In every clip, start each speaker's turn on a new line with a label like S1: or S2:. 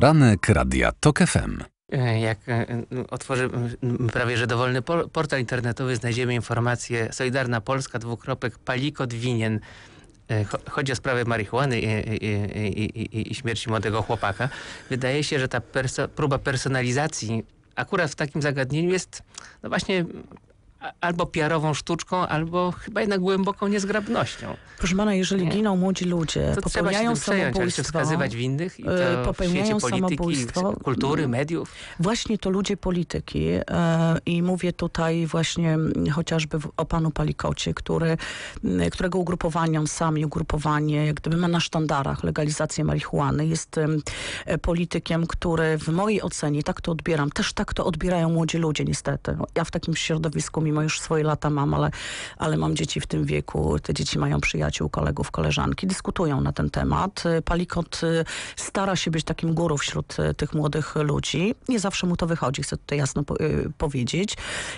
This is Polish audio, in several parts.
S1: Poranek Radia TOK FM.
S2: E, Jak e, otworzy prawie że dowolny por- portal internetowy, znajdziemy informację Solidarna Polska, dwukropek, palikot winien. E, cho- Chodzi o sprawę marihuany i, i, i, i, śmierci młodego chłopaka. Wydaje się, że ta perso- próba personalizacji akurat w takim zagadnieniu jest no właśnie albo PR-ową sztuczką, albo chyba jednak głęboką niezgrabnością.
S3: Proszę pana, jeżeli
S2: Nie.
S3: giną młodzi ludzie,
S2: To trzeba się
S3: popełniają
S2: przejąć, się
S3: samobójstwo,
S2: wskazywać winnych i to
S3: e,
S2: w
S3: popełniają
S2: polityki,
S3: samobójstwo.
S2: kultury, mediów.
S3: właśnie to ludzie polityki e, i mówię tutaj właśnie chociażby w, o panu Palikocie, który, którego ugrupowanie, on sam i ugrupowanie, jak gdyby ma na sztandarach legalizację marihuany, jest e, politykiem, który w mojej ocenie, tak to odbieram, też tak to odbierają młodzi ludzie niestety. Ja w takim środowisku, mimo już swoje lata mam, ale, ale mam dzieci w tym wieku, te dzieci mają przyjaciół, kolegów, koleżanki, dyskutują na ten temat. Palikot e, stara się być takim guru wśród e, tych młodych ludzi. Nie zawsze mu to wychodzi, chcę tutaj jasno po, e, powiedzieć.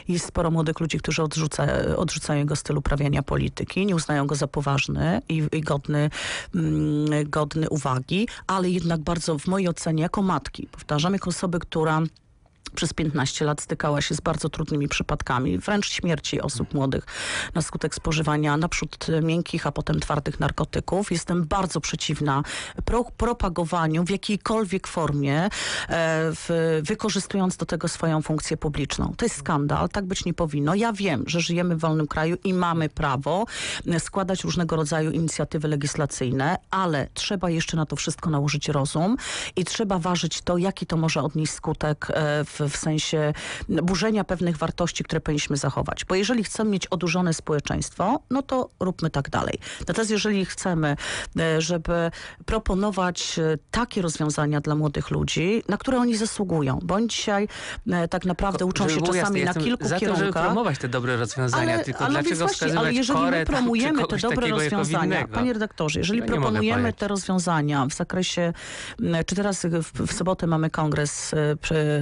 S3: Jest sporo młodych ludzi, którzy odrzuca, odrzucają jego styl uprawiania polityki, nie uznają go za poważny i, i godny, mm, godny uwagi, ale jednak bardzo w mojej ocenie jako matki, powtarzam, jako osoby, która przez 15 lat stykała się z bardzo trudnymi przypadkami, wręcz śmierci osób młodych na skutek spożywania naprzód miękkich, a potem twardych narkotyków. Jestem bardzo przeciwna pro, propagowaniu w jakiejkolwiek formie, e, w, wykorzystując do tego swoją funkcję publiczną. To jest skandal, tak być nie powinno. Ja wiem, że żyjemy w wolnym kraju i mamy prawo e, składać różnego rodzaju inicjatywy legislacyjne, ale trzeba jeszcze na to wszystko nałożyć rozum i trzeba ważyć to, jaki to może odnieść skutek e, w, w sensie burzenia pewnych wartości, które powinniśmy zachować. Bo jeżeli chcemy mieć odurzone społeczeństwo, no to róbmy tak dalej. Natomiast jeżeli chcemy, e, żeby proponować e, takie rozwiązania dla młodych ludzi, na które oni zasługują, bo oni dzisiaj e, tak naprawdę uczą się czasami
S2: jasne,
S3: na kilku
S2: za to, żeby
S3: kierunkach.
S2: promować te dobre rozwiązania,
S3: Ale,
S2: tylko
S3: ale
S2: dlaczego
S3: właśnie,
S2: wskazywać
S3: ale jeżeli
S2: korę
S3: my promujemy te dobre rozwiązania, panie redaktorze, jeżeli
S2: Ja
S3: proponujemy te rozwiązania w zakresie, czy teraz w, w sobotę mamy kongres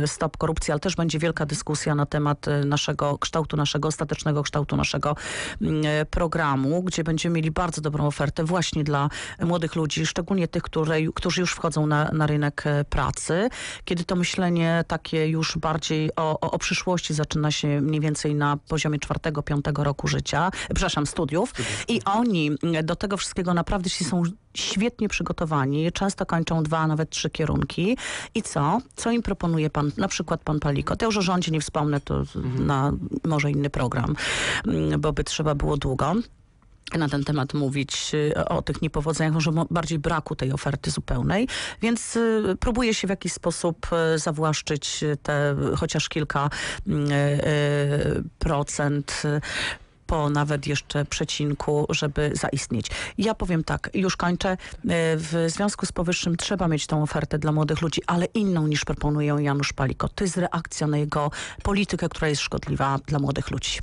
S3: Stop Korupcji, ale też będzie wielka dyskusja na temat e, naszego kształtu, naszego ostatecznego kształtu naszego m, e, programu, gdzie będziemy mieli bardzo dobrą ofertę właśnie dla młodych ludzi, szczególnie tych, które, którzy już wchodzą na, na rynek e, pracy, kiedy to myślenie takie już bardziej o, o, o przyszłości zaczyna się mniej więcej na poziomie czwartego, piątego roku życia, przepraszam, studiów. I oni mm, do tego wszystkiego naprawdę się są świetnie przygotowani, często kończą dwa, nawet trzy kierunki. I co? Co im proponuje pan, na przykład pan Palikot? Ja już o rządzie nie wspomnę, to z- na może inny program, mm, bo by trzeba było długo na ten temat mówić y, o tych niepowodzeniach, może mo- bardziej braku tej oferty zupełnej, więc y, próbuje się w jakiś sposób y, zawłaszczyć te chociaż kilka y, procent po nawet jeszcze przecinku, żeby zaistnieć. Ja powiem tak, już kończę. Y, W związku z powyższym trzeba mieć tą ofertę dla młodych ludzi, ale inną niż proponuje Janusz Palikot. To jest reakcja na jego politykę, która jest szkodliwa dla młodych ludzi.